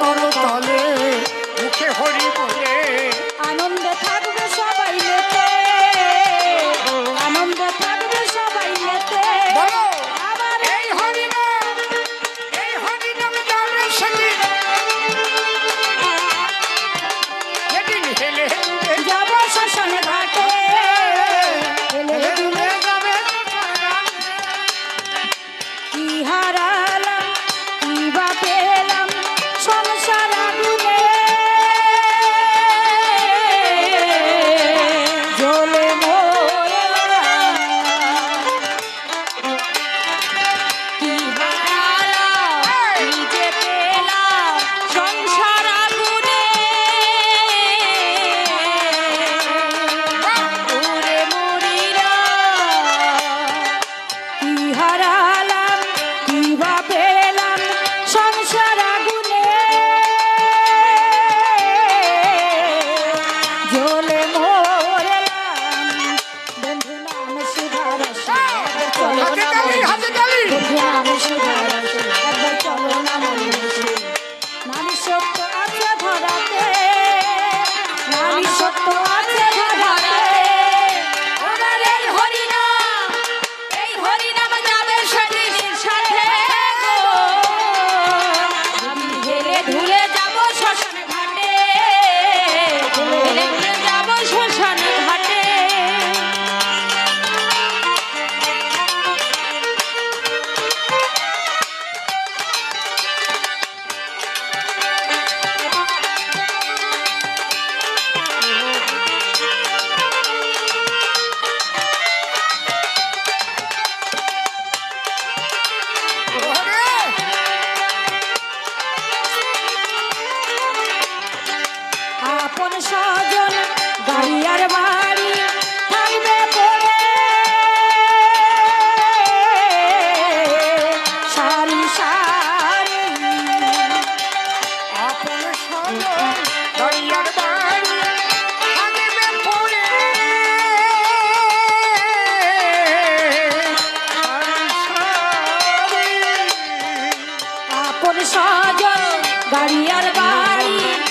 করো তলে। সত্য আছে হ্যাঁ, হ্যাঁ। আপন সজন গাড়িয়ার বাড়ি।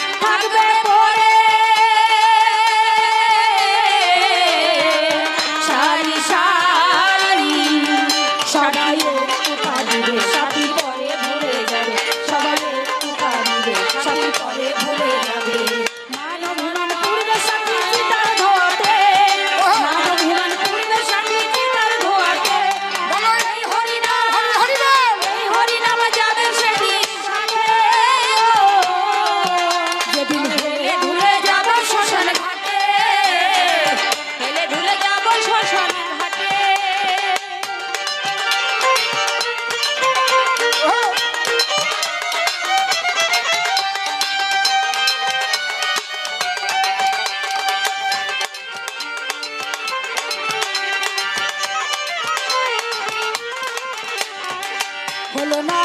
হলো না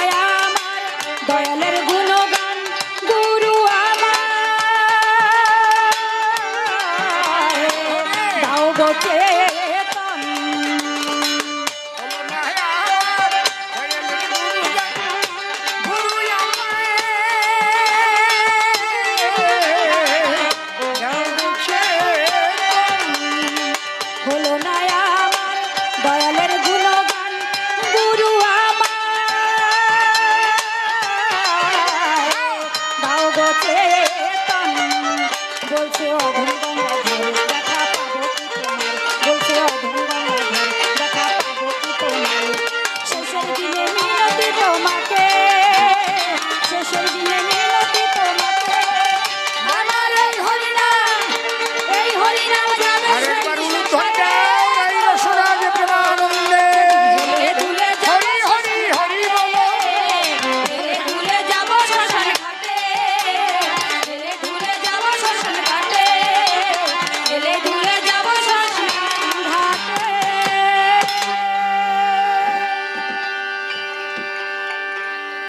দয়ালের